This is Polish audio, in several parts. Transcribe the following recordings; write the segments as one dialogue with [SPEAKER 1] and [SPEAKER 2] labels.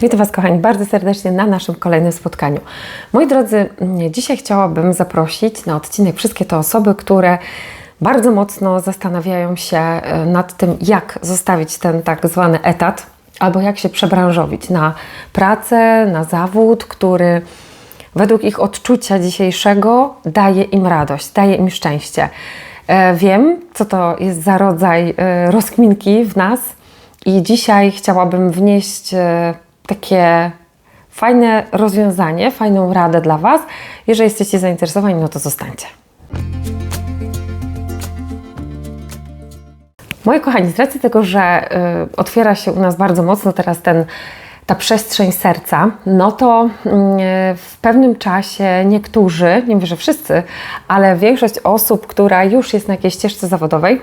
[SPEAKER 1] Witam Was, kochani, bardzo serdecznie na naszym kolejnym spotkaniu. Moi drodzy, mm, dzisiaj chciałabym zaprosić na odcinek wszystkie te osoby, które bardzo mocno zastanawiają się e, nad tym, jak zostawić ten tak zwany etat, albo jak się przebranżowić na pracę, na zawód, który według ich odczucia dzisiejszego daje im radość, daje im szczęście. E, Wiem, co to jest za rodzaj e, rozkminki w nas, i dzisiaj chciałabym wnieść e, takie fajne rozwiązanie, fajną radę dla Was. Jeżeli jesteście zainteresowani, no to zostańcie. Moi kochani, z racji tego, że y, otwiera się u nas bardzo mocno teraz ten, ta przestrzeń serca, no to y, w pewnym czasie niektórzy, nie mówię, że wszyscy, ale większość osób, która już jest na jakiejś ścieżce zawodowej,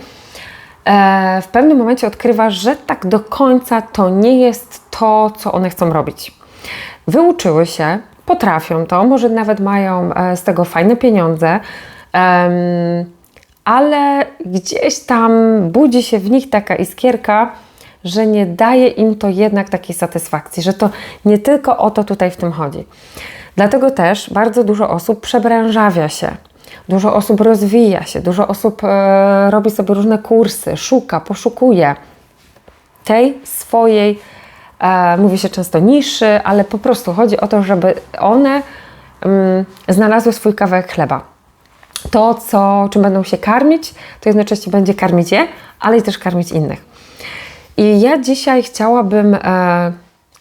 [SPEAKER 1] w pewnym momencie odkrywa, że tak do końca to nie jest to, co one chcą robić. Wyuczyły się, potrafią to, może nawet mają e, z tego fajne pieniądze, ale gdzieś tam budzi się w nich taka iskierka, że nie daje im to jednak takiej satysfakcji, że to nie tylko o to tutaj w tym chodzi. Dlatego też bardzo dużo osób przebranżawia się, dużo osób rozwija się, dużo osób e, robi sobie różne kursy, szuka, poszukuje tej swojej, e, mówi się często niszy, ale po prostu chodzi o to, żeby one mm, znalazły swój kawałek chleba to, co, czym będą się karmić, to jednocześnie będzie karmić je, ale i też karmić innych. I ja dzisiaj chciałabym e,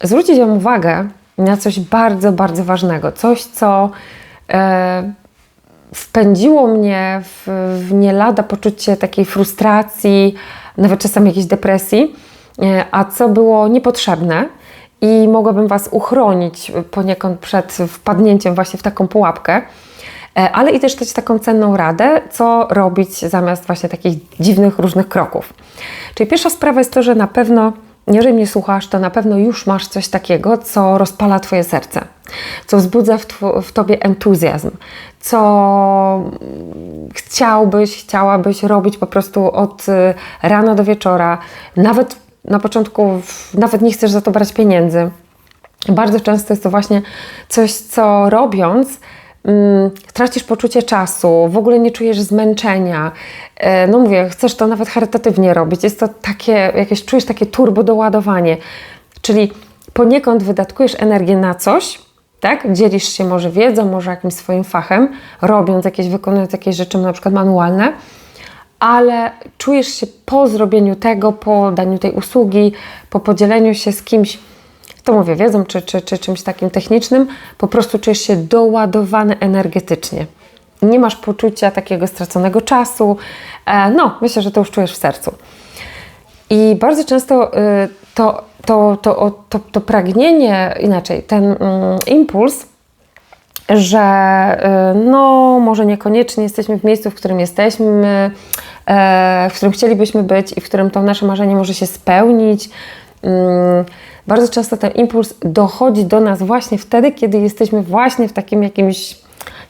[SPEAKER 1] zwrócić Wam uwagę na coś bardzo, bardzo ważnego. Coś, co wpędziło mnie w, w nie lada poczucie takiej frustracji, nawet czasami jakiejś depresji, e, a co było niepotrzebne i mogłabym Was uchronić poniekąd przed wpadnięciem właśnie w taką pułapkę. E, ale i też dać taką cenną radę, co robić zamiast właśnie takich dziwnych, różnych kroków. Czyli pierwsza sprawa jest to, że na pewno, jeżeli mnie słuchasz, to na pewno już masz coś takiego, co rozpala Twoje serce, co wzbudza w, w Tobie entuzjazm, co chciałbyś, chciałabyś robić po prostu od y, rana do wieczora, nawet na początku, nawet nie chcesz za to brać pieniędzy. Bardzo często jest to właśnie coś, co robiąc, tracisz poczucie czasu, w ogóle nie czujesz zmęczenia. E, No mówię, chcesz to nawet charytatywnie robić. Jest to takie, jakieś czujesz takie turbo doładowanie. Czyli poniekąd wydatkujesz energię na coś, tak? Dzielisz się może wiedzą, może jakimś swoim fachem, robiąc jakieś, wykonując jakieś rzeczy na przykład manualne, ale czujesz się po zrobieniu tego, po daniu tej usługi, po podzieleniu się z kimś, to mówię, wiedzą czy, czy, czy czymś takim technicznym, po prostu czujesz się doładowany energetycznie. Nie masz poczucia takiego straconego czasu. E, no, myślę, że to już czujesz w sercu. I bardzo często y, to, to, to, to, to pragnienie, inaczej, ten mm, impuls, że y, no, może niekoniecznie jesteśmy w miejscu, w którym jesteśmy, e, w którym chcielibyśmy być i w którym to nasze marzenie może się spełnić. Mm, Bardzo często ten impuls dochodzi do nas właśnie wtedy, kiedy jesteśmy właśnie w takim jakimś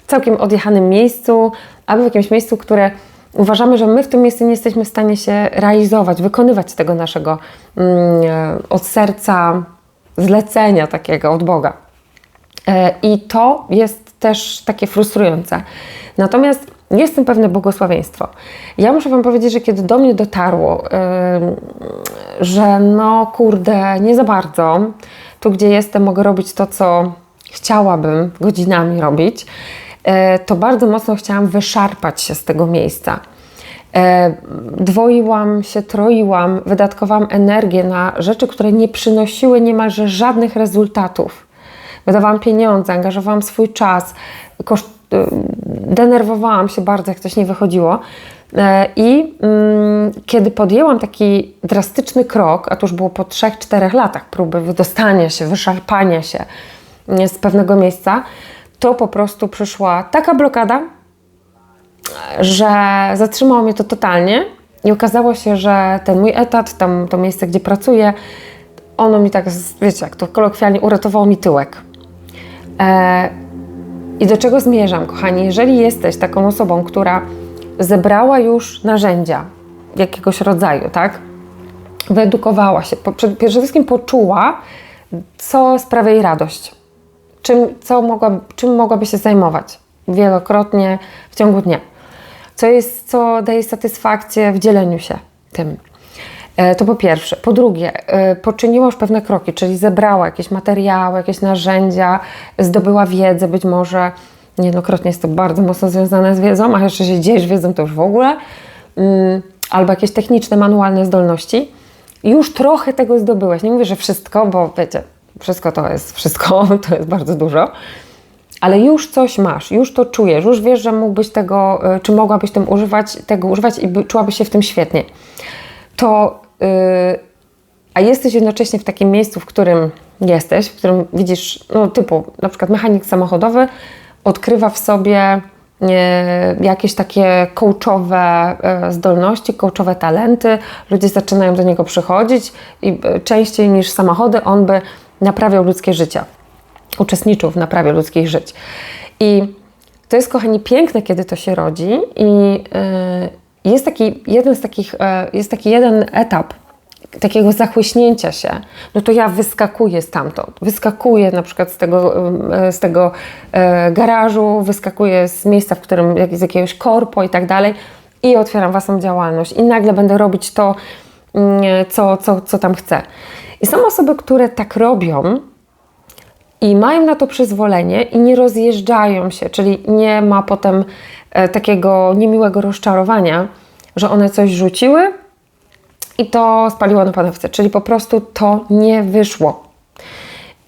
[SPEAKER 1] całkiem odjechanym miejscu, albo w jakimś miejscu, które uważamy, że my w tym miejscu nie jesteśmy w stanie się realizować, wykonywać tego naszego mm, od serca zlecenia takiego od Boga. E, I to jest też takie frustrujące. Natomiast jest w tym pewne błogosławieństwo. Ja muszę Wam powiedzieć, że kiedy do mnie dotarło, ym, że no kurde, nie za bardzo, tu gdzie jestem mogę robić to, co chciałabym godzinami robić, e, to bardzo mocno chciałam wyszarpać się z tego miejsca. E, Dwoiłam się, troiłam, wydatkowałam energię na rzeczy, które nie przynosiły niemalże żadnych rezultatów. Wydawałam pieniądze, angażowałam swój czas, koszt, denerwowałam się bardzo, jak coś nie wychodziło. E, I mm, kiedy podjęłam taki drastyczny krok, a to już było po 3-4 latach próby wydostania się, wyszarpania się mm, z pewnego miejsca, to po prostu przyszła taka blokada, że zatrzymało mnie to totalnie i okazało się, że ten mój etat, tam to miejsce, gdzie pracuję, ono mi tak, wiecie, jak to kolokwialnie uratowało mi tyłek. E, I do czego zmierzam, kochani? Jeżeli jesteś taką osobą, która zebrała już narzędzia jakiegoś rodzaju, tak? Wyedukowała się, przede wszystkim poczuła, co sprawia jej radość. Czym, co mogła, czym mogłaby się zajmować wielokrotnie w ciągu dnia. Co, jest, co daje satysfakcję w dzieleniu się tym. E, to po pierwsze. Po drugie, e, poczyniła już pewne kroki, czyli zebrała jakieś materiały, jakieś narzędzia, zdobyła wiedzę, być może niejednokrotnie jest to bardzo mocno związane z wiedzą, a jeszcze się dziejesz wiedzą, to już w ogóle, mm, albo jakieś techniczne, manualne zdolności. Już trochę tego zdobyłaś. Nie mówię, że wszystko, bo wiecie, wszystko to jest wszystko, to jest bardzo dużo, ale już coś masz, już to czujesz, już wiesz, że mógłbyś tego, e, czy mogłabyś tym używać, tego używać i by, czułabyś się w tym świetnie. To, yy, a jesteś jednocześnie w takim miejscu, w którym jesteś, w którym widzisz, no typu na przykład mechanik samochodowy odkrywa w sobie jakieś takie coachowe e, zdolności, coachowe talenty. Ludzie zaczynają do niego przychodzić i e, częściej niż samochody on by naprawiał ludzkie życie, uczestniczył w naprawie ludzkich żyć. I to jest, kochani, piękne, kiedy to się rodzi i jest taki jeden z takich, jest taki jeden etap, takiego zachłyśnięcia się, no to ja wyskakuję stamtąd. Wyskakuję na przykład z tego, z tego e, garażu, wyskakuję z miejsca, w którym z jakiegoś korpo i tak dalej i otwieram własną działalność i nagle będę robić to, mm, co, co, co tam chcę. I są osoby, które tak robią i mają na to przyzwolenie i nie rozjeżdżają się, czyli nie ma potem e, takiego niemiłego rozczarowania, że one coś rzuciły, i to spaliło na panewce, czyli po prostu to nie wyszło.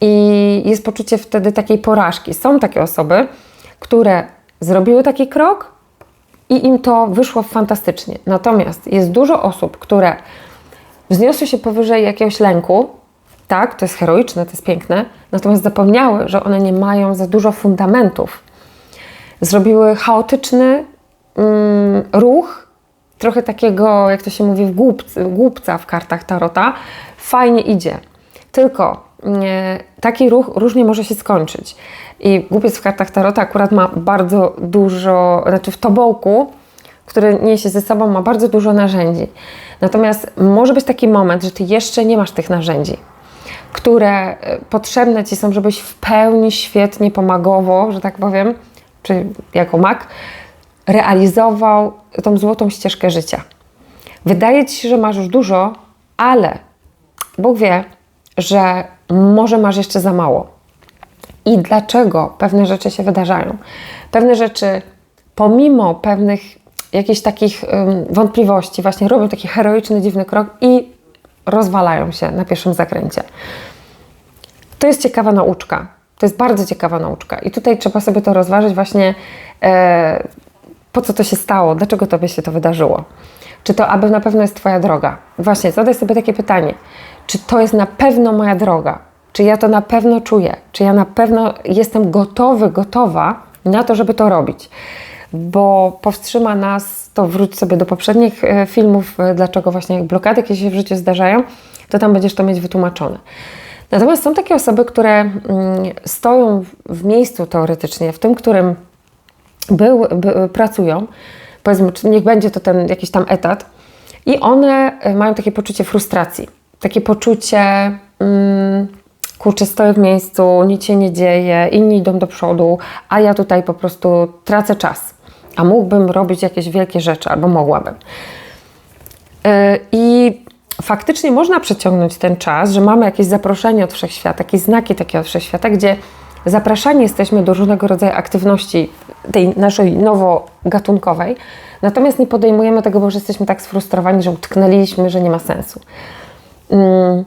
[SPEAKER 1] I jest poczucie wtedy takiej porażki. Są takie osoby, które zrobiły taki krok i im to wyszło fantastycznie. Natomiast jest dużo osób, które wzniosły się powyżej jakiegoś lęku, tak, to jest heroiczne, to jest piękne, natomiast zapomniały, że one nie mają za dużo fundamentów. Zrobiły chaotyczny mm, ruch, trochę takiego, jak to się mówi, w głupcy, głupca w kartach Tarota, fajnie idzie. Tylko nie, taki ruch różnie może się skończyć. I głupiec w kartach Tarota akurat ma bardzo dużo, znaczy w tobołku, który niesie ze sobą, ma bardzo dużo narzędzi. Natomiast może być taki moment, że ty jeszcze nie masz tych narzędzi, które e, potrzebne ci są, żebyś w pełni świetnie pomagowo, że tak powiem, czy jako mag, realizował tą złotą ścieżkę życia. Wydaje ci się, że masz już dużo, ale Bóg wie, że może masz jeszcze za mało. I dlaczego pewne rzeczy się wydarzają? Pewne rzeczy, pomimo pewnych jakichś takich um, wątpliwości, właśnie robią taki heroiczny, dziwny krok i rozwalają się na pierwszym zakręcie. To jest ciekawa nauczka. To jest bardzo ciekawa nauczka. I tutaj trzeba sobie to rozważyć właśnie e, po co to się stało, dlaczego tobie się to wydarzyło. Czy to aby na pewno jest Twoja droga? Właśnie, zadaj sobie takie pytanie. Czy to jest na pewno moja droga? Czy ja to na pewno czuję? Czy ja na pewno jestem gotowy, gotowa na to, żeby to robić? Bo powstrzyma nas, to wróć sobie do poprzednich e, filmów, e, dlaczego właśnie blokady, jakieś się w życiu zdarzają, to tam będziesz to mieć wytłumaczone. Natomiast są takie osoby, które mm, stoją w miejscu teoretycznie, w tym, którym był, by, pracują, powiedzmy, niech będzie to ten jakiś tam etat, i one e, mają takie poczucie frustracji, takie poczucie, mm, kurczę, stoję w miejscu, nic się nie dzieje, inni idą do przodu, a ja tutaj po prostu tracę czas, a mógłbym robić jakieś wielkie rzeczy, albo mogłabym. Yy, I faktycznie można przeciągnąć ten czas, że mamy jakieś zaproszenie od wszechświata, jakieś znaki takie od wszechświata, gdzie zapraszani jesteśmy do różnego rodzaju aktywności tej naszej nowogatunkowej, natomiast nie podejmujemy tego, bo jesteśmy tak sfrustrowani, że utknęliśmy, że nie ma sensu. Mm,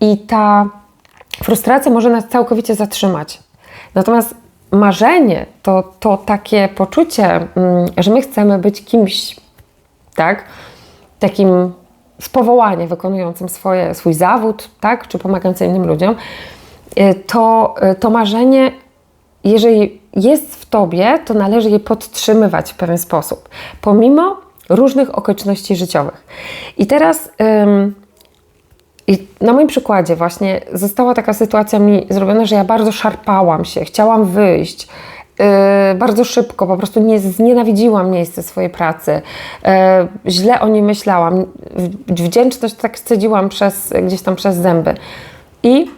[SPEAKER 1] I ta frustracja może nas całkowicie zatrzymać. Natomiast marzenie to, to takie poczucie, mm, że my chcemy być kimś, tak, takim z powołania wykonującym swoje, swój zawód, tak, czy pomagającym innym ludziom, y, to, y, to marzenie, jeżeli jest w tobie, to należy je podtrzymywać w pewien sposób, pomimo różnych okoliczności życiowych. I teraz ym, i na moim przykładzie właśnie została taka sytuacja mi zrobiona, że ja bardzo szarpałam się, chciałam wyjść. Yy, bardzo szybko, po prostu nie, znienawidziłam miejsce swojej pracy, yy, źle o niej myślałam, wdzięczność tak scedziłam przez, gdzieś tam przez zęby. I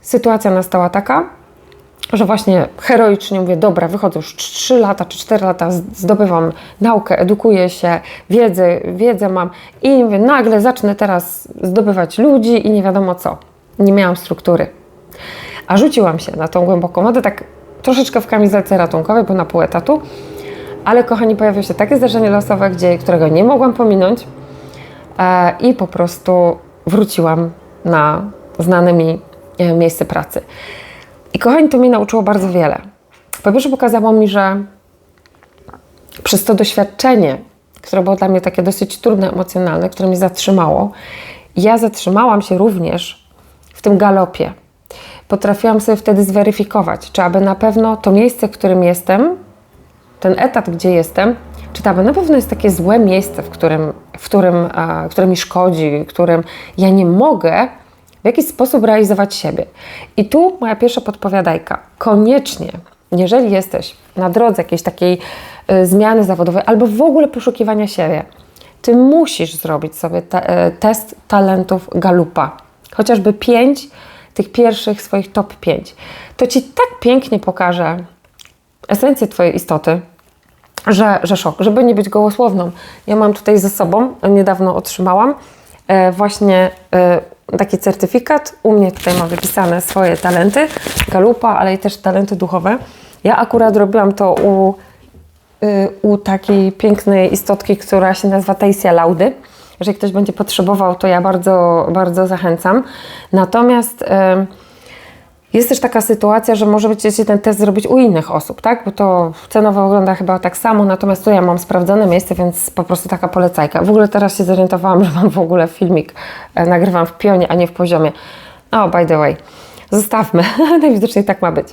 [SPEAKER 1] sytuacja nastała taka, że właśnie heroicznie mówię, dobra, wychodzę już 3 lata czy 4 lata, zdobywam naukę, edukuję się, wiedzę, wiedzę mam i mówię, nagle zacznę teraz zdobywać ludzi i nie wiadomo co. Nie miałam struktury. A rzuciłam się na tą głęboką wodę, tak troszeczkę w kamizelce ratunkowej, bo na pół etatu. Ale kochani, pojawiło się takie zdarzenie losowe, gdzie, którego nie mogłam pominąć e, i po prostu wróciłam na znane mi e, miejsce pracy. I kochani, to mnie nauczyło bardzo wiele. Po pierwsze pokazało mi, że przez to doświadczenie, które było dla mnie takie dosyć trudne, emocjonalne, które mnie zatrzymało, ja zatrzymałam się również w tym galopie. Potrafiłam sobie wtedy zweryfikować, czy aby na pewno to miejsce, w którym jestem, ten etat, gdzie jestem, czy to aby na pewno jest takie złe miejsce, w którym, w którym, a, które mi szkodzi, w którym ja nie mogę w jakiś sposób realizować siebie. I tu moja pierwsza podpowiadajka. Koniecznie, jeżeli jesteś na drodze jakiejś takiej y, zmiany zawodowej albo w ogóle poszukiwania siebie, ty musisz zrobić sobie te, y, test talentów Galupa. Chociażby pięć tych pierwszych swoich top 5. To ci tak pięknie pokaże esencję Twojej istoty, że, że szok, żeby nie być gołosłowną. Ja mam tutaj ze sobą, niedawno otrzymałam e, właśnie e, taki certyfikat. U mnie tutaj mam wypisane swoje talenty, galupa, ale i też talenty duchowe. Ja akurat robiłam to u, y, u takiej pięknej istotki, która się nazywa Taisia Laudy. Jeżeli ktoś będzie potrzebował, to ja bardzo, bardzo zachęcam. Natomiast jest też taka sytuacja, że może będziecie ten test zrobić u innych osób, tak? Bo to cenowo wygląda chyba tak samo, natomiast tu ja mam sprawdzone miejsce, więc po prostu taka polecajka. W ogóle teraz się zorientowałam, że mam w ogóle filmik, e, nagrywam w pionie, a nie w poziomie. O, by the way, zostawmy, najwidoczniej tak ma być.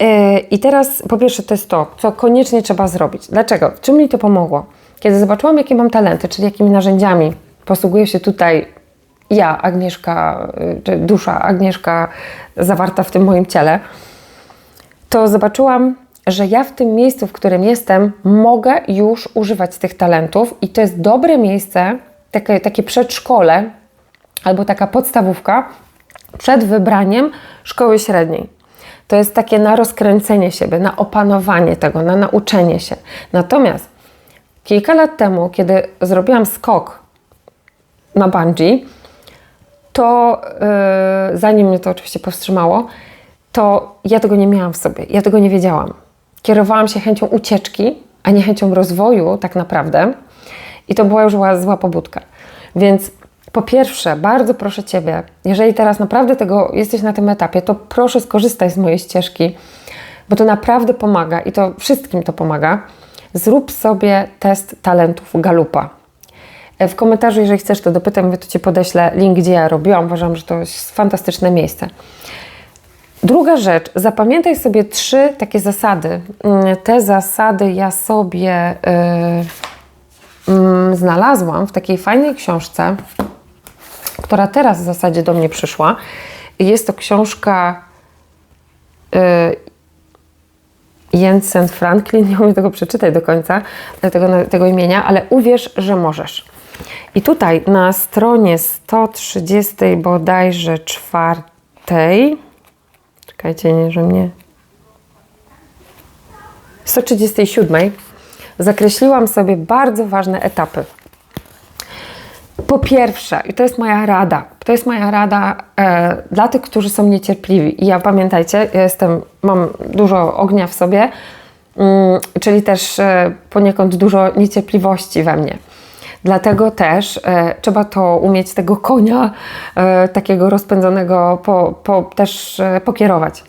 [SPEAKER 1] E, I teraz po pierwsze to jest to, co koniecznie trzeba zrobić. Dlaczego? Czym mi to pomogło? Kiedy zobaczyłam, jakie mam talenty, czyli jakimi narzędziami posługuję się tutaj ja, Agnieszka, y, czy dusza Agnieszka zawarta w tym moim ciele, to zobaczyłam, że ja w tym miejscu, w którym jestem, mogę już używać tych talentów i to jest dobre miejsce, takie, takie przedszkole albo taka podstawówka przed wybraniem szkoły średniej. To jest takie na rozkręcenie siebie, na opanowanie tego, na nauczenie się. Natomiast kilka lat temu, kiedy zrobiłam skok na bungee, to yy, zanim mnie to oczywiście powstrzymało, to ja tego nie miałam w sobie, ja tego nie wiedziałam. Kierowałam się chęcią ucieczki, a nie chęcią rozwoju, tak naprawdę. I to była już zła, pobudka. Więc po pierwsze, bardzo proszę Ciebie, jeżeli teraz naprawdę tego jesteś na tym etapie, to proszę skorzystaj z mojej ścieżki, bo to naprawdę pomaga i to wszystkim to pomaga. Zrób sobie test talentów Galupa. W komentarzu, jeżeli chcesz, to dopytaj mnie, to Ci podeślę link, gdzie ja robiłam. Uważam, że to jest fantastyczne miejsce. Druga rzecz, zapamiętaj sobie trzy takie zasady. Mm, te zasady ja sobie yy, yy, znalazłam w takiej fajnej książce, która teraz w zasadzie do mnie przyszła. Jest to książka yy, Jensen Franklin, nie umiem tego przeczytać do końca, tego, tego imienia, ale uwierz, że możesz. I tutaj na stronie 130 bodajże czwartej, czekajcie, nie, że mnie, 137 zakreśliłam sobie bardzo ważne etapy. Po pierwsze, i to jest moja rada, to jest moja rada e, dla tych, którzy są niecierpliwi. I ja pamiętajcie, ja jestem, mam dużo ognia w sobie, mm, czyli też e, poniekąd dużo niecierpliwości we mnie. Dlatego też e, trzeba to umieć tego konia e, takiego rozpędzonego po, po, też e, pokierować.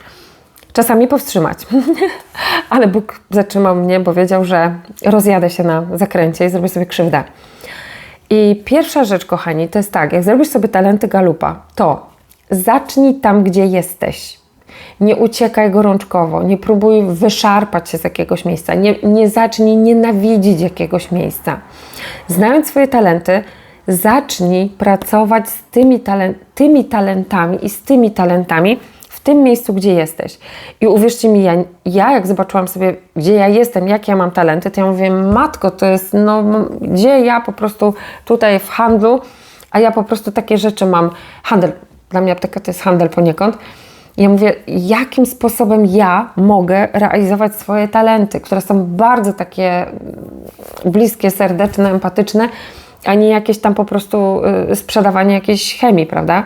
[SPEAKER 1] Czasami powstrzymać, ale Bóg zatrzymał mnie, bo wiedział, że rozjadę się na zakręcie i zrobię sobie krzywdę. I pierwsza rzecz, kochani, to jest tak, jak zrobisz sobie talenty galupa, to zacznij tam, gdzie jesteś. Nie uciekaj gorączkowo, nie próbuj wyszarpać się z jakiegoś miejsca, nie, nie zacznij nienawidzić jakiegoś miejsca. Znając swoje talenty, zacznij pracować z tymi, talent, tymi talentami i z tymi talentami tym miejscu, gdzie jesteś. I uwierzcie mi, ja, ja jak zobaczyłam sobie, gdzie ja jestem, jakie ja mam talenty, to ja mówię, matko, to jest, no, gdzie ja po prostu tutaj w handlu, a ja po prostu takie rzeczy mam. Handel, dla mnie apteka to jest handel poniekąd Ja mówię, jakim sposobem ja mogę realizować swoje talenty, które są bardzo takie bliskie, serdeczne, empatyczne, a nie jakieś tam po prostu y, sprzedawanie jakiejś chemii, prawda?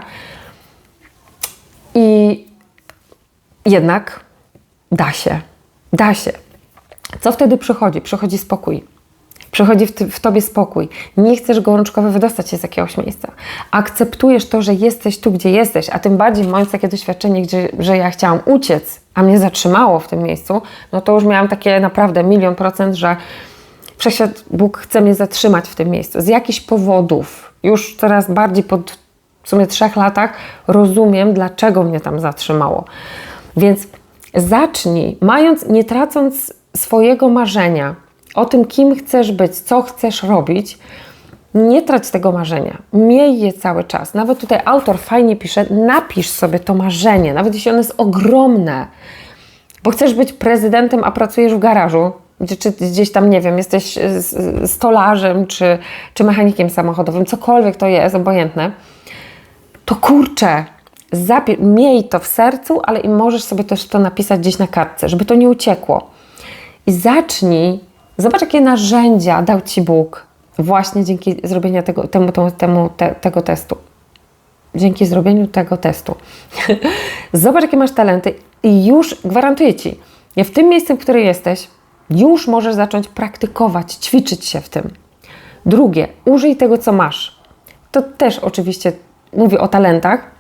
[SPEAKER 1] I jednak da się, da się. Co wtedy przychodzi? Przychodzi spokój. Przychodzi w, ty, w tobie spokój. Nie chcesz gorączkowo wydostać się z jakiegoś miejsca. Akceptujesz to, że jesteś tu, gdzie jesteś, a tym bardziej mając takie doświadczenie, gdzie, że ja chciałam uciec, a mnie zatrzymało w tym miejscu, no to już miałam takie naprawdę milion procent, że Wszechświat Bóg chce mnie zatrzymać w tym miejscu. Z jakichś powodów, już coraz bardziej po w sumie trzech latach, rozumiem, dlaczego mnie tam zatrzymało. Więc zacznij, mając, nie tracąc swojego marzenia o tym, kim chcesz być, co chcesz robić, nie trać tego marzenia. Miej je cały czas. Nawet tutaj autor fajnie pisze, napisz sobie to marzenie, nawet jeśli ono jest ogromne, bo chcesz być prezydentem, a pracujesz w garażu, czy gdzieś tam, nie wiem, jesteś stolarzem, czy, czy mechanikiem samochodowym, cokolwiek to jest, obojętne, to kurczę, miej to w sercu, ale i możesz sobie też to napisać gdzieś na kartce, żeby to nie uciekło. I zacznij, zobacz jakie narzędzia dał Ci Bóg właśnie dzięki zrobieniu tego, temu, temu, temu te, tego testu. Dzięki zrobieniu tego testu. zobacz jakie masz talenty i już gwarantuję Ci, w tym miejscu, w którym jesteś, już możesz zacząć praktykować, ćwiczyć się w tym. Drugie, użyj tego, co masz. To też oczywiście mówię o talentach,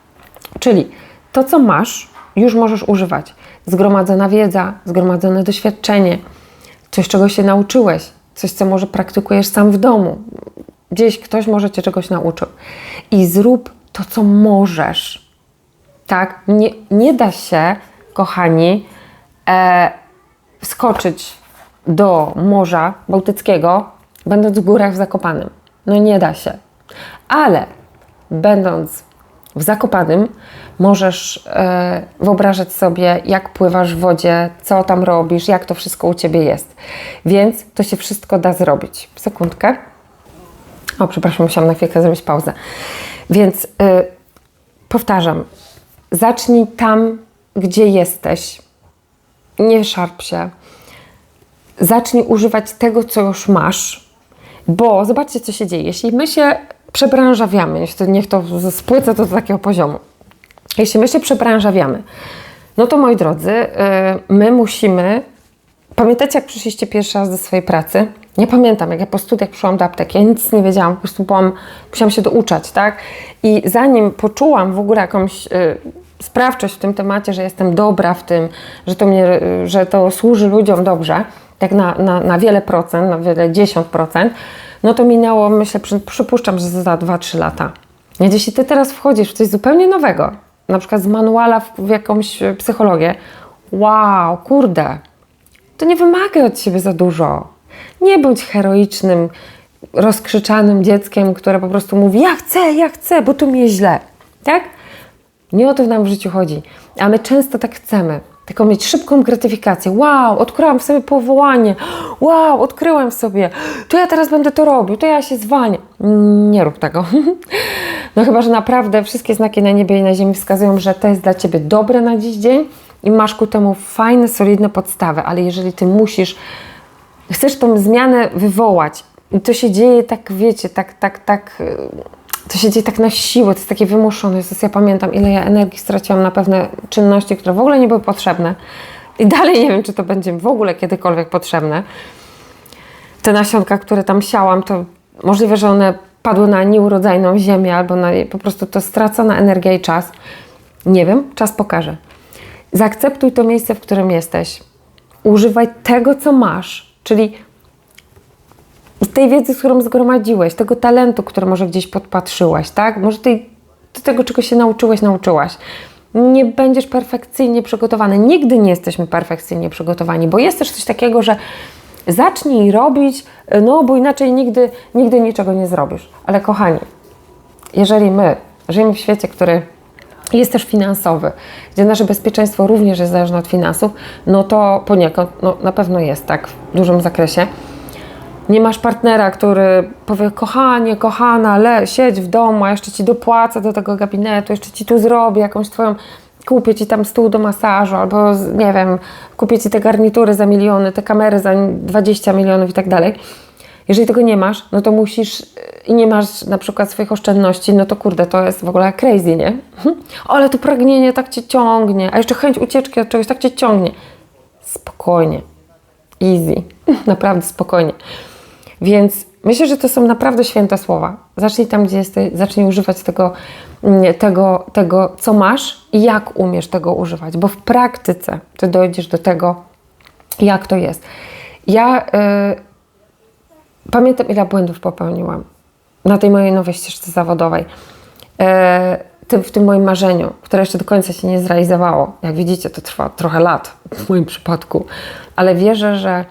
[SPEAKER 1] czyli to, co masz, już możesz używać. Zgromadzona wiedza, zgromadzone doświadczenie, coś, czego się nauczyłeś, coś, co może praktykujesz sam w domu. Gdzieś ktoś może cię czegoś nauczył. I zrób to, co możesz. Tak? Nie, nie da się, kochani, e, wskoczyć do Morza Bałtyckiego, będąc w górach w Zakopanym. No nie da się. Ale będąc w Zakopanym, możesz e, wyobrażać sobie, jak pływasz w wodzie, co tam robisz, jak to wszystko u Ciebie jest. Więc to się wszystko da zrobić. Sekundkę. O, przepraszam, musiałam na chwilkę zrobić pauzę. Więc y, powtarzam, zacznij tam, gdzie jesteś. Nie szarp się zacznij używać tego, co już masz, bo zobaczcie, co się dzieje. Jeśli my się przebranżawiamy, niech to spłycę to do takiego poziomu, jeśli my się przebranżawiamy, no to moi drodzy, y, my musimy. Pamiętacie, jak przyszliście pierwszy raz do swojej pracy? Nie pamiętam, jak ja po studiach przyszłam do apteki, ja nic nie wiedziałam, po prostu byłam, musiałam się douczać, tak? I zanim poczułam w ogóle jakąś y, sprawczość w tym temacie, że jestem dobra w tym, że to, mnie, że to służy ludziom dobrze, tak na, na, na wiele procent, na wiele dziesiąt procent, no to minęło, myślę, przypuszczam, że za 2-3 lata. Więc jeśli Ty teraz wchodzisz w coś zupełnie nowego, na przykład z manuala w, jakąś psychologię, wow, kurde, to nie wymagaj od siebie za dużo. Nie bądź heroicznym, rozkrzyczanym dzieckiem, które po prostu mówi: Ja chcę, ja chcę, bo tu mnie źle. Tak? Nie o to nam w życiu chodzi. A my często tak chcemy. Tylko mieć szybką gratyfikację. Wow, odkryłam w sobie powołanie. Wow, odkryłem w sobie. To ja teraz będę to robił, to ja się zwanię. Nie rób tego. No chyba, że naprawdę wszystkie znaki na niebie i na ziemi wskazują, że to jest dla Ciebie dobre na dziś dzień i masz ku temu fajne, solidne podstawy, ale jeżeli Ty musisz, chcesz tą zmianę wywołać i to się dzieje tak, wiecie, tak, tak, tak to się dzieje tak na siłę, to jest takie wymuszone. Jezus, ja pamiętam, ile ja energii straciłam na pewne czynności, które w ogóle nie były potrzebne. I dalej nie wiem, czy to będzie w ogóle kiedykolwiek potrzebne. Te nasionka, które tam siałam, to możliwe, że one padły na nieurodzajną ziemię albo na po prostu to stracona energia i czas. Nie wiem, czas pokaże. Zaakceptuj to miejsce, w którym jesteś. Używaj tego, co masz, czyli z tej wiedzy, którą zgromadziłeś, tego talentu, który może gdzieś podpatrzyłaś, tak? Może tej, tego, czego się nauczyłeś, nauczyłaś. Nie będziesz perfekcyjnie przygotowany. Nigdy nie jesteśmy perfekcyjnie przygotowani, bo jest też coś takiego, że zacznij robić, no bo inaczej nigdy, nigdy niczego nie zrobisz. Ale kochani, jeżeli my żyjemy w świecie, który jest też finansowy, gdzie nasze bezpieczeństwo również jest zależne od finansów, no to poniekąd no, na pewno jest tak w dużym zakresie nie masz partnera, który powie, kochanie, kochana, le, siedź w domu, a jeszcze ci dopłacę do tego gabinetu, jeszcze ci tu zrobię jakąś twoją kupię Ci tam stół do masażu, albo nie wiem, kupię Ci te garnitury za miliony, te kamery za 20 milionów i tak dalej. Jeżeli tego nie masz, no to musisz i nie masz na przykład swoich oszczędności, no to kurde, to jest w ogóle crazy, nie? Ale to pragnienie tak Cię ciągnie, a jeszcze chęć ucieczki od czegoś tak Cię ciągnie. Spokojnie. Easy. Naprawdę spokojnie. Więc myślę, że to są naprawdę święte słowa. Zacznij tam, gdzie jesteś, zacznij używać tego, mm, tego, tego, co masz i jak umiesz tego używać, bo w praktyce ty dojdziesz do tego, jak to jest. Ja y, pamiętam, ile błędów popełniłam na tej mojej nowej ścieżce zawodowej. E, tym, w tym moim marzeniu, które jeszcze do końca się nie zrealizowało. Jak widzicie, to trwa trochę lat w moim przypadku, ale wierzę, że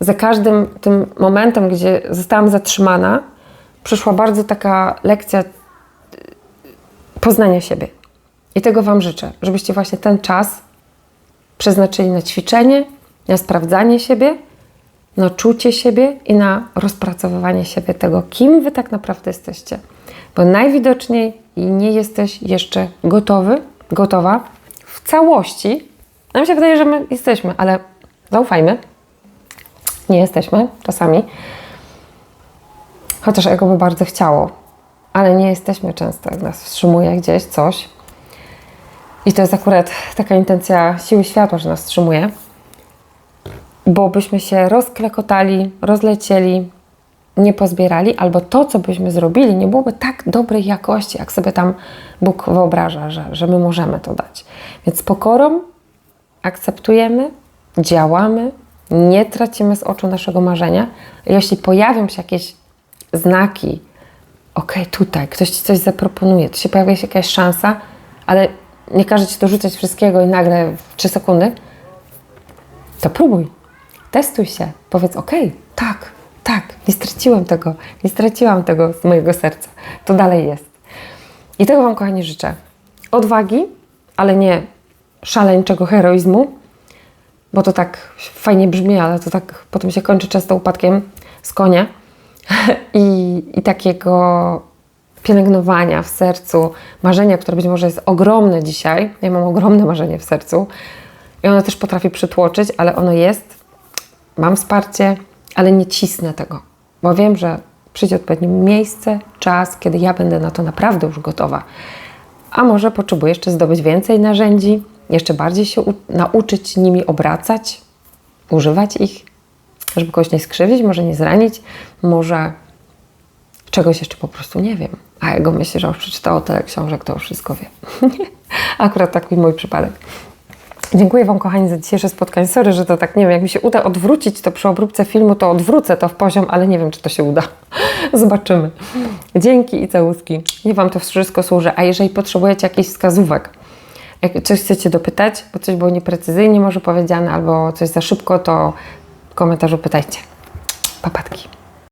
[SPEAKER 1] za każdym tym momentem, gdzie zostałam zatrzymana, przyszła bardzo taka lekcja y, poznania siebie. I tego Wam życzę, żebyście właśnie ten czas przeznaczyli na ćwiczenie, na sprawdzanie siebie, na czucie siebie i na rozpracowywanie siebie tego, kim Wy tak naprawdę jesteście. Bo najwidoczniej nie jesteś jeszcze gotowy, gotowa w całości. Nam się wydaje, że my jesteśmy, ale zaufajmy, nie jesteśmy czasami. Chociaż ego by bardzo chciało, ale nie jesteśmy często, jak nas wstrzymuje gdzieś coś. I to jest akurat taka intencja siły światła, że nas wstrzymuje, bo byśmy się rozklekotali, rozlecieli, nie pozbierali, albo to, co byśmy zrobili, nie byłoby tak dobrej jakości, jak sobie tam Bóg wyobraża, że, że my możemy to dać. Więc z pokorą akceptujemy, działamy, nie tracimy z oczu naszego marzenia. Jeśli pojawią się jakieś znaki, okej, tutaj ktoś ci coś zaproponuje, to się pojawia się jakaś szansa, ale nie każe ci dorzucać wszystkiego i nagle w 3 sekundy, to próbuj. Testuj się. Powiedz, okej, tak, tak, nie straciłem tego, nie straciłam tego z mojego serca. To dalej jest. I tego Wam, kochani, życzę. Odwagi, ale nie szaleńczego heroizmu, bo to tak fajnie brzmi, ale to tak potem się kończy często upadkiem z konia. I, I takiego pielęgnowania w sercu, marzenia, które być może jest ogromne dzisiaj. Ja mam ogromne marzenie w sercu i ono też potrafi przytłoczyć, ale ono jest. Mam wsparcie, ale nie cisnę tego, bo wiem, że przyjdzie odpowiednie miejsce, czas, kiedy ja będę na to naprawdę już gotowa. A może potrzebuję jeszcze zdobyć więcej narzędzi, jeszcze bardziej się nauczyć nimi obracać, używać ich, żeby kogoś nie skrzywdzić, może nie zranić, może czegoś jeszcze po prostu nie wiem. A jego myślę, że już przeczytało tyle książek, to już wszystko wie. Akurat taki mój przypadek. Dziękuję Wam, kochani, za dzisiejsze spotkanie. Sorry, że to tak, nie wiem, jak mi się uda odwrócić to przy obróbce filmu, to odwrócę to w poziom, ale nie wiem, czy to się uda. Zobaczymy. Dzięki i całuski. Niech Wam to wszystko służy. A jeżeli potrzebujecie jakichś wskazówek, jak coś chcecie dopytać, bo coś było nieprecyzyjnie może powiedziane, albo coś za szybko, to w komentarzu pytajcie. Papatki.